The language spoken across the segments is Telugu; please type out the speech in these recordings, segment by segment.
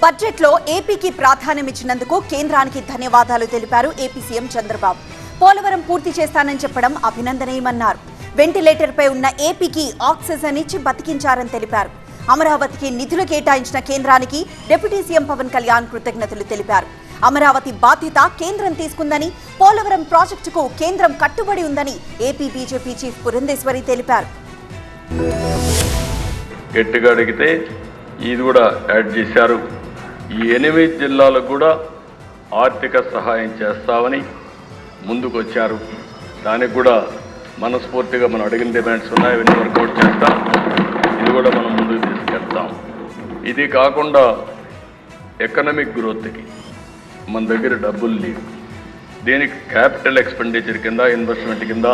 బడ్జెట్లో ఏపీకి ప్రాధాన్యమిచ్చినందుకు కేంద్రానికి ధన్యవాదాలు తెలిపారు ఏపీ సీఎం చంద్రబాబు. పోలవరం పూర్తి చేస్తానని చెప్పడం అభినందనీయమన్నారు. వెంటిలేటర్పై ఉన్న ఏపీకి ఆక్సిజన్ ఇచ్చి బతికించారని తెలిపారు. అమరావతికి నిధులు కేటాయించిన కేంద్రానికి డిప్యూటీ సీఎం పవన్ కళ్యాణ్ కృతజ్ఞతలు తెలిపారు. అమరావతి బాధ్యత కేంద్రం తీసుకుందని పోలవరం ప్రాజెక్టుకు కేంద్రం కట్టుబడి ఉందని ఏపీ బీజేపీ చీఫ్ పురంధేశ్వరి తెలిపారు. గట్టిగా అడిగితే ఇది కూడా యాడ్ చేశారు. ఈ ఎనిమిది జిల్లాలకు కూడా ఆర్థిక సహాయం చేస్తామని ముందుకొచ్చారు. దానికి కూడా మనస్ఫూర్తిగా మనం అడిగిన డిమాండ్స్ ఉన్నాయి అవన్నీ వర్కౌట్ చేస్తాం. ఇది కూడా మనం ముందుకు తీసుకెళ్తాం. ఇది కాకుండా ఎకనమిక్ గ్రోత్కి మన దగ్గర డబ్బులు లేవు. దీనికి క్యాపిటల్ ఎక్స్పెండిచర్ కింద ఇన్వెస్ట్మెంట్ కింద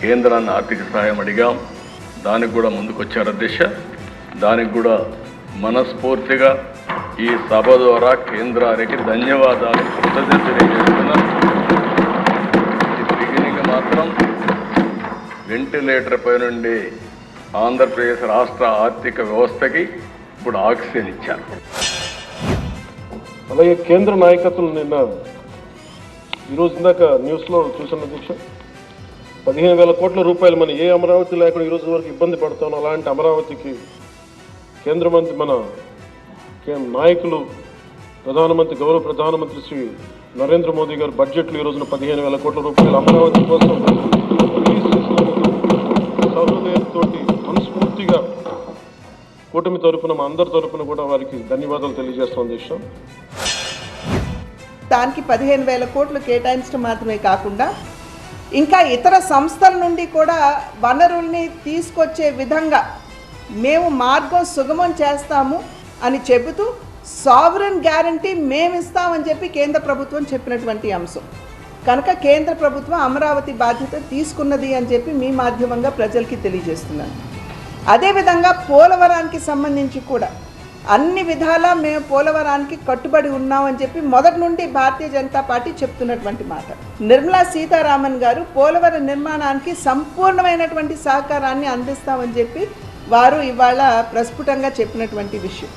కేంద్రాన్ని ఆర్థిక సహాయం అడిగాం. దానికి కూడా ముందుకొచ్చారు అధ్యక్ష. దానికి కూడా మనస్ఫూర్తిగా ఈ సభ ద్వారా కేంద్రానికి ధన్యవాదాలు కృతజ్ఞత తెలియజేస్తున్నాను. బిగినింగ్ మాత్రం వెంటిలేటర్ పై నుండి ఆంధ్రప్రదేశ్ రాష్ట్ర ఆర్థిక వ్యవస్థకి ఇప్పుడు ఆక్సిజన్ ఇచ్చారు. అలాగే కేంద్ర నాయకత్వం నిన్న ఈరోజు ఇందాక న్యూస్లో చూసిన అధ్యక్ష. పదిహేను వేల కోట్ల రూపాయలు మన ఏ అమరావతి లేకుండా ఈరోజు వరకు ఇబ్బంది పడతాం అలాంటి అమరావతికి కేంద్ర మంత్రి మన నాయకులు ప్రధానమంత్రి గౌరవ ప్రధానమంత్రి శ్రీ నరేంద్ర మోదీ గారు బడ్జెట్లో ఈ రోజున పదిహేను వేల కోట్ల రూపాయలు అమరావతి కోసం రిలీజ్ సహృదయంతో మనస్ఫూర్తిగా కూటమి తరపున మా అందరి తరపున కూడా వారికి ధన్యవాదాలు తెలియజేస్తాం దేశం. దానికి పదిహేను వేల కోట్లు కేటాయించడం మాత్రమే కాకుండా ఇంకా ఇతర సంస్థల నుండి కూడా వనరుల్ని తీసుకొచ్చే విధంగా మేము మార్గం సుగమం చేస్తాము. అని చెబుతూ సావరన్ గ్యారంటీ మేమిస్తామని చెప్పి కేంద్ర ప్రభుత్వం చెప్పినటువంటి అంశం. కనుక కేంద్ర ప్రభుత్వం అమరావతి బాధ్యత తీసుకున్నది అని చెప్పి మీ మాధ్యమంగా ప్రజలకి తెలియజేస్తున్నాను. అదేవిధంగా పోలవరానికి సంబంధించి కూడా అన్ని విధాలా మేము పోలవరానికి కట్టుబడి ఉన్నామని చెప్పి మొదటి నుండి భారతీయ జనతా పార్టీ చెప్తున్నటువంటి మాట. నిర్మలా సీతారామన్ గారు పోలవరం నిర్మాణానికి సంపూర్ణమైనటువంటి సహకారాన్ని అందిస్తామని చెప్పి వారు ఇవాళ ప్రస్ఫుటంగా చెప్పినటువంటి విషయం.